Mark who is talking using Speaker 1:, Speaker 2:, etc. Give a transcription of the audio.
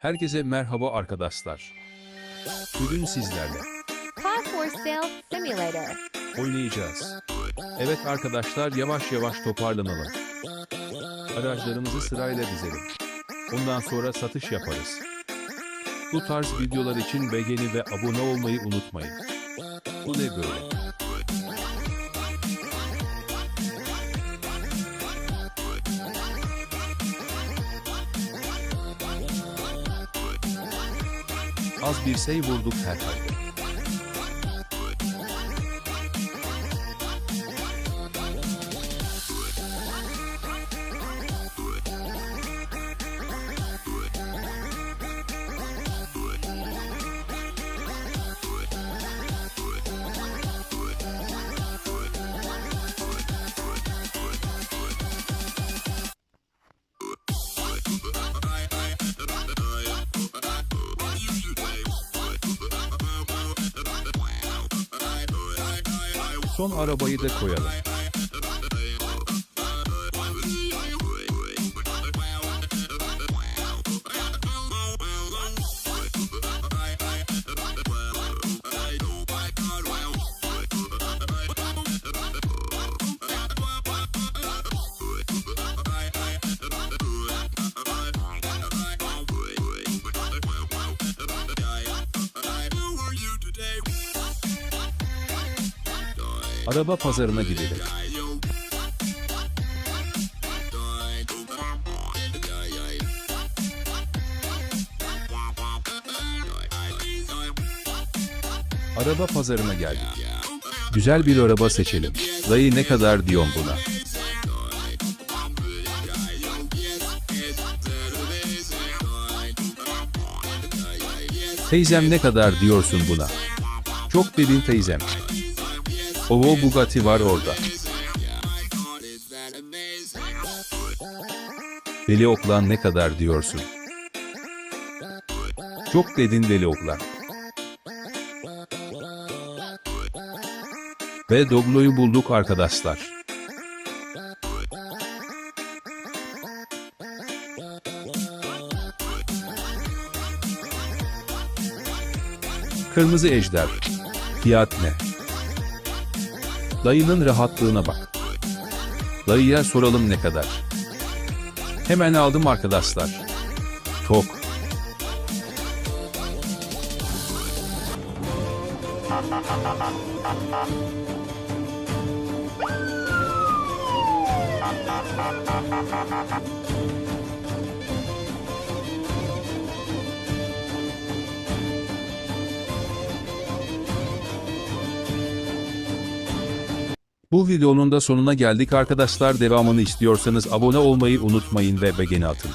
Speaker 1: Herkese merhaba arkadaşlar. Bugün sizlerle
Speaker 2: Car for Sale Simulator.
Speaker 1: oynayacağız. Evet arkadaşlar yavaş yavaş toparlanalım. Araçlarımızı sırayla dizelim. Ondan sonra satış yaparız. Bu tarz videolar için beğeni ve abone olmayı unutmayın. Bu ne böyle? Az bir şey vurduk herhalde. Son arabayı da koyalım. Araba pazarına gidelim. Araba pazarına geldik. Güzel bir araba seçelim. Dayı ne kadar diyorsun buna? Teyzem ne kadar diyorsun buna? Çok dedin teyzem. Ovo Bugatti var orada. Deli Oklan ne kadar diyorsun? Çok dedin Deli Oklan. Ve Doblo'yu bulduk arkadaşlar. Kırmızı Ejder. Fiyat ne? Dayının rahatlığına bak. Dayıya soralım ne kadar. Hemen aldım arkadaşlar. Tok. Bu videonun da sonuna geldik arkadaşlar. Devamını istiyorsanız abone olmayı unutmayın ve beğeni atın.